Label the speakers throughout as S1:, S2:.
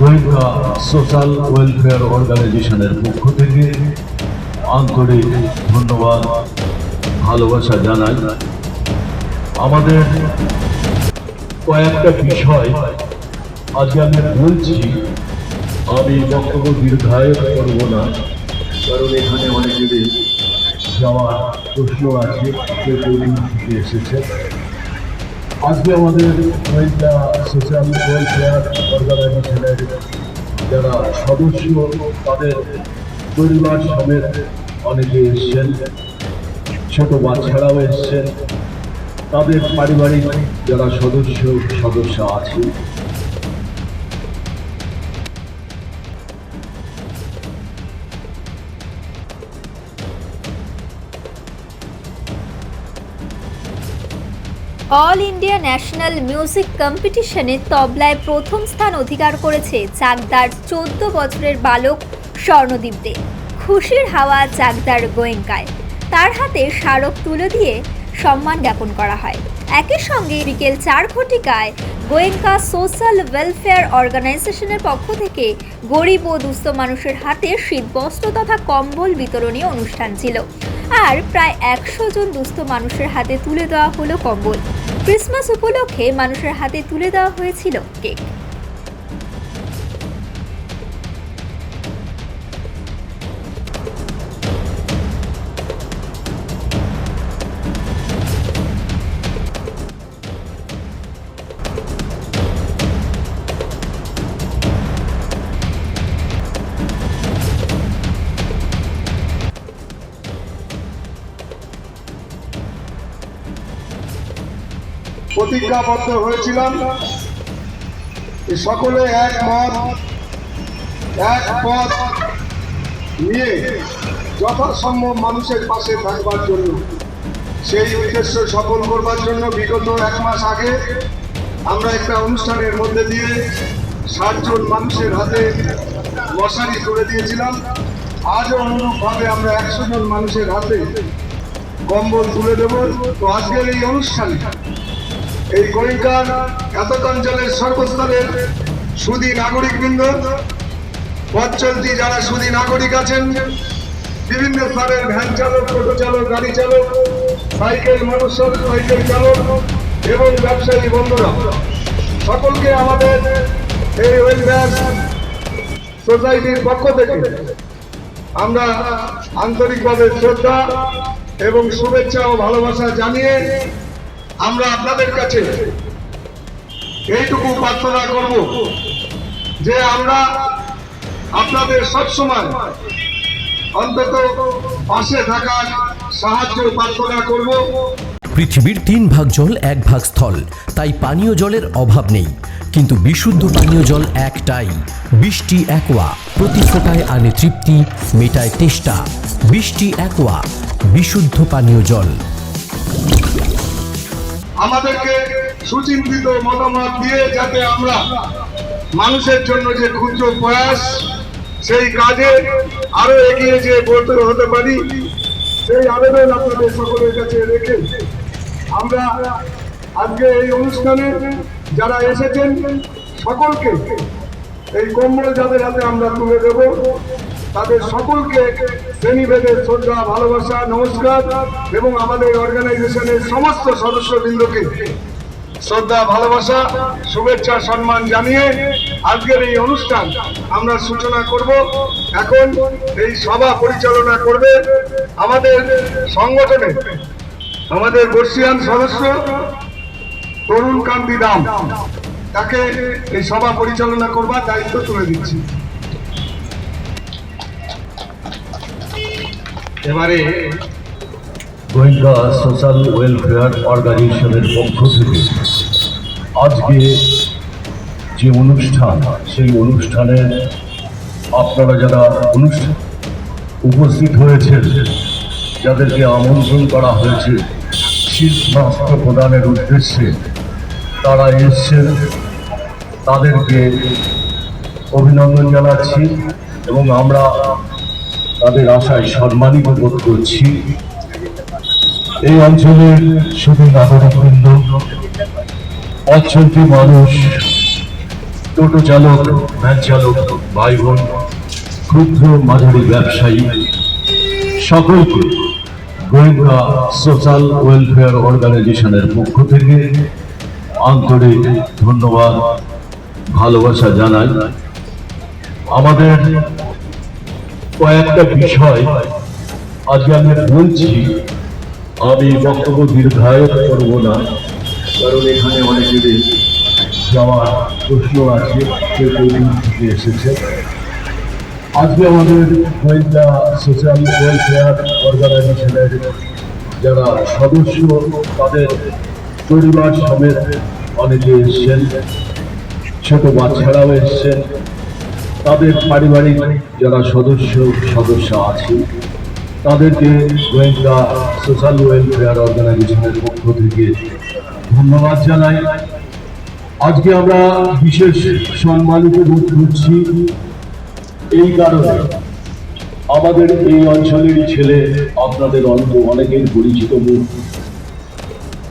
S1: গোয়েন্দা social welfare অর্গানাইজেশনের পক্ষ থেকে আন্তরিক ধন্যবাদ, ভালোবাসা জানাই। আমাদের কয়েকটা বিষয় আজকে আমি বলছি, আমি বক্তব্য দীর্ঘায়ন করব না, কারণ এখানে অনেকেরই যাওয়ার প্রশ্ন আছে এসেছে। আজকে আমাদের গোয়েন্দা সোশ্যাল ওয়েলফেয়ার অর্গানাইজেশনের যারা সদস্য তাদের পরিবার সমেত অনেকে এসছেন, ছোট বাচ্চারাও এসছেন। তাদের পারিবারিক যারা সদস্য সদস্য আছে
S2: অল ইন্ডিয়া ন্যাশনাল মিউজিক কম্পিটিশনে তবলায় প্রথম স্থান অধিকার করেছে চাকদার চোদ্দ বছরের বালক স্বর্ণদীপ দে। খুশির হাওয়া চাকদার গোয়েঙ্কায়। তার হাতে স্মারক তুলে দিয়ে সম্মান জ্ঞাপন করা হয়। একই সঙ্গে বিকেল চার ঘটিকায় গোয়েঙ্কা সোশ্যাল ওয়েলফেয়ার অর্গানাইজেশনের পক্ষ থেকে গরিব ও দুস্থ মানুষের হাতে শীতবস্ত্র তথা কম্বল বিতরণী অনুষ্ঠান ছিল। আর প্রায় একশো জন দুস্থ মানুষের হাতে তুলে দেওয়া হলো কম্বল। ক্রিসমাস উপলক্ষে মানুষের হাতে তুলে দেওয়া হয়েছিল কেক।
S3: প্রতিজ্ঞাবদ্ধ হয়েছিলাম। সকলে এক মত, এক পথ নিয়ে যথাসম্ভব মানুষের পাশে থাকবার জন্য। সেই উদ্দেশ্য সফল করবার জন্য বিগত এক মাস আগে আমরা একটা অনুষ্ঠানের মধ্যে দিয়ে ষাটজন মানুষের হাতে মশারি করে দিয়েছিলাম। আজও অনুরূপভাবে আমরা একশো জন মানুষের হাতে কম্বল তুলে দেব। তো আজকের এই অনুষ্ঠানে এই গোয়েঙ্কার এতক অঞ্চলের সর্বস্তরের সুদী নাগরিকবৃন্দ, পথ চলতি যারা সুদী নাগরিক আছেন, বিভিন্ন স্তরের ভ্যান চালক, টোটো চালক, গাড়ি চালক, সাইকেল মানুষ সাইকেল চালক এবং ব্যবসায়ী বন্ধুরা, সকলকে আমাদের এই ওয়েলফেয়ার সোসাইটির পক্ষ থেকে আমরা আন্তরিকভাবে শ্রদ্ধা এবং শুভেচ্ছা ও ভালোবাসা জানিয়ে আমরা আপনাদের কাছে এইটুকু প্রার্থনা করব যে আমরা আপনাদের সবসময় অন্তত পাশে থাকার সাহায্য প্রার্থনা করব।
S4: পৃথিবীর তিন ভাগ জল, এক ভাগ স্থল। তাই পানীয় জলের অভাব নেই। কিন্তু বিশুদ্ধ পানীয় জল একটাই। বৃষ্টি, একোয়া। প্রতি ফোটায় আনে তৃপ্তি, মেটায় তেষ্টা। বৃষ্টি, একোয়া। বিশুদ্ধ পানীয় জল।
S3: আমাদেরকে সুচিন্তিত মতামত দিয়ে যাতে আমরা মানুষের জন্য যে ক্ষুদ্র প্রয়াস, সেই কাজে আরও এগিয়ে যে বলতে হতে পারি। সেই আবেদন আপনাদের সকলের কাছে রেখে আমরা আজকে এই অনুষ্ঠানে যারা এসেছেন, সকলকে এই কম্বল যাদের হাতে আমরা তুলে দেব তাদের সকলকে শ্রেণীভেদের শ্রদ্ধা, ভালোবাসা, নমস্কার এবং আমাদের অর্গানাইজেশনের সমস্ত সদস্যবৃন্দকে শ্রদ্ধা, ভালোবাসা, শুভেচ্ছা, সম্মান জানিয়ে আজকের এই অনুষ্ঠান আমরা সূচনা করব। এখন এই সভা পরিচালনা করবে আমাদের সংগঠনে আমাদের বর্ষিয়ান সদস্য তরুণ কান্তি দাম। তাকে এই সভা পরিচালনা করবার দায়িত্ব তুলে দিচ্ছি। এবারে
S1: গোয়েন্দা সোশ্যাল ওয়েলফেয়ার অর্গানাইজেশনের পক্ষ থেকে আজকে যে অনুষ্ঠান, সেই অনুষ্ঠানে আপনারা যারা অনুষ্ঠান উপস্থিত হয়েছেন, যাদেরকে আমন্ত্রণ করা হয়েছে শীতবস্ত্র প্রদানের উদ্দেশ্যে তারা এসছেন, তাদেরকে অভিনন্দন জানাচ্ছি এবং আমরা তাদের আশায় সম্মানিত বোধ করছি। এই অঞ্চলের শুধু নাগরিকবৃন্দ অঞ্চলটি মানুষ, টোটো চালক, ভ্যান চালক ভাই বোন ক্ষুদ্র মাঝারি ব্যবসায়ী, সকলকে গোয়েন্দা সোশ্যাল ওয়েলফেয়ার অর্গানাইজেশনের পক্ষ থেকে আন্তরিক ধন্যবাদ, ভালোবাসা জানাই। আমাদের কয়েকটা বিষয় আজকে আমি বলছি, আমি বক্তব্য দীর্ঘায়ত করব না, কারণ এখানে অনেকেরই যাওয়ার প্রশ্ন আছে, কেউ কেউ থেকে এসেছে। আজকে আমাদের গোয়েন্দা সোশ্যাল ওয়েলফেয়ার অর্গানাইজেশনের যারা সদস্য, তাদের পরিবার সমেত অনেকে এসছেন, ছোট বাচ্চারাও এসছেন। তাদের পারিবারিক যারা সদস্য সদস্য আছে, তাদেরকে গোয়েন্দা, সোশ্যাল ওয়েলফেয়ার অর্গানাইজেশনের পক্ষ থেকে ধন্যবাদ জানাই। আজকে আমরা বিশেষ সম্মানিত বোধ করছি এই কারণে আমাদের এই অঞ্চলের ছেলে, আপনাদের অন্ত অনেকের পরিচিত মুখ,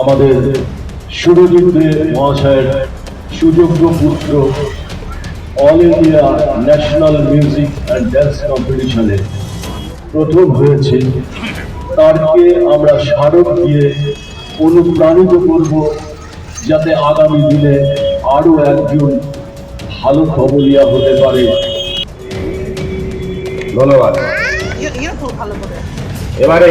S1: আমাদের সুরজিৎ মহাশয়ের সুযোগ্য পুত্র all India national music and dance কম্পিটিশনে প্রথম হয়েছে। তারকে আমরা স্মারক দিয়ে অনুপ্রাণিত করব যাতে আগামী দিনে আরও একজন ভালো খবরিয়া হতে পারে।
S3: ধন্যবাদ।
S5: খুব ভালো করে।
S3: এবারে